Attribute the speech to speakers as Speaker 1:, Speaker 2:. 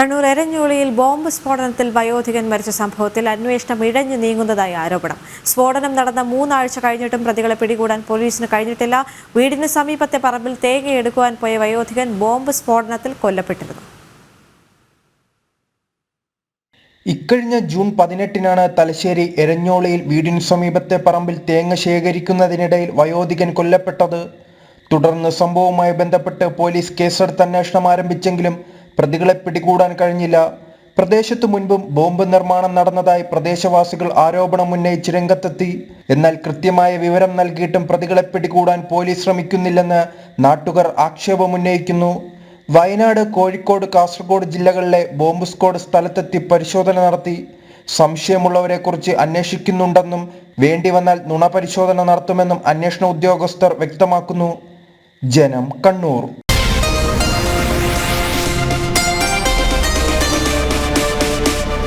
Speaker 1: Kannur എരഞ്ഞോളിയിൽ bomb സ്ഫോടനത്തിൽ വയോധികൻ മരിച്ച സംഭവത്തിൽ അന്വേഷണം ഇഴഞ്ഞു നീങ്ങുന്നതായി ആരോപണം. സ്ഫോടനം നടന്ന മൂന്നാഴ്ച കഴിഞ്ഞിട്ടും പ്രതികളെ പിടികൂടാൻ പോലീസിന് കഴിഞ്ഞിട്ടില്ല. വീടിന് സമീപത്തെ പറമ്പിൽ തേങ്ങയെടുക്കുവാൻ പോയ വയോധികൻ ബോംബ് സ്ഫോടനത്തിൽ കൊല്ലപ്പെട്ടിരുന്നു.
Speaker 2: ഇക്കഴിഞ്ഞ ജൂൺ പതിനെട്ടിനാണ് തലശ്ശേരി എരഞ്ഞോളിയിൽ വീടിന് സമീപത്തെ പറമ്പിൽ തേങ്ങ ശേഖരിക്കുന്നതിനിടയിൽ വയോധികൻ കൊല്ലപ്പെട്ടത്. തുടർന്ന് സംഭവവുമായി ബന്ധപ്പെട്ട് പോലീസ് കേസെടുത്ത് അന്വേഷണം ആരംഭിച്ചെങ്കിലും പ്രതികളെ പിടികൂടാൻ കഴിഞ്ഞില്ല. പ്രദേശത്തു മുൻപും ബോംബ് നിർമ്മാണം നടന്നതായി പ്രദേശവാസികൾ ആരോപണം ഉന്നയിച്ച് രംഗത്തെത്തി. എന്നാൽ കൃത്യമായ വിവരം നൽകിയിട്ടും പ്രതികളെ പിടികൂടാൻ പോലീസ് ശ്രമിക്കുന്നില്ലെന്ന് നാട്ടുകാർ ആക്ഷേപമുന്നയിക്കുന്നു വയനാട് കോഴിക്കോട് കാസർഗോഡ് ജില്ലകളിലെ ബോംബ് സ്ക്വാഡ് സ്ഥലത്തെത്തി പരിശോധന നടത്തി. സംശയമുള്ളവരെക്കുറിച്ച് അന്വേഷിക്കുന്നുണ്ടെന്നും വേണ്ടി വന്നാൽ നുണ പരിശോധന നടത്തുമെന്നും അന്വേഷണ ഉദ്യോഗസ്ഥർ വ്യക്തമാക്കുന്നു. ജനം കണ്ണൂർ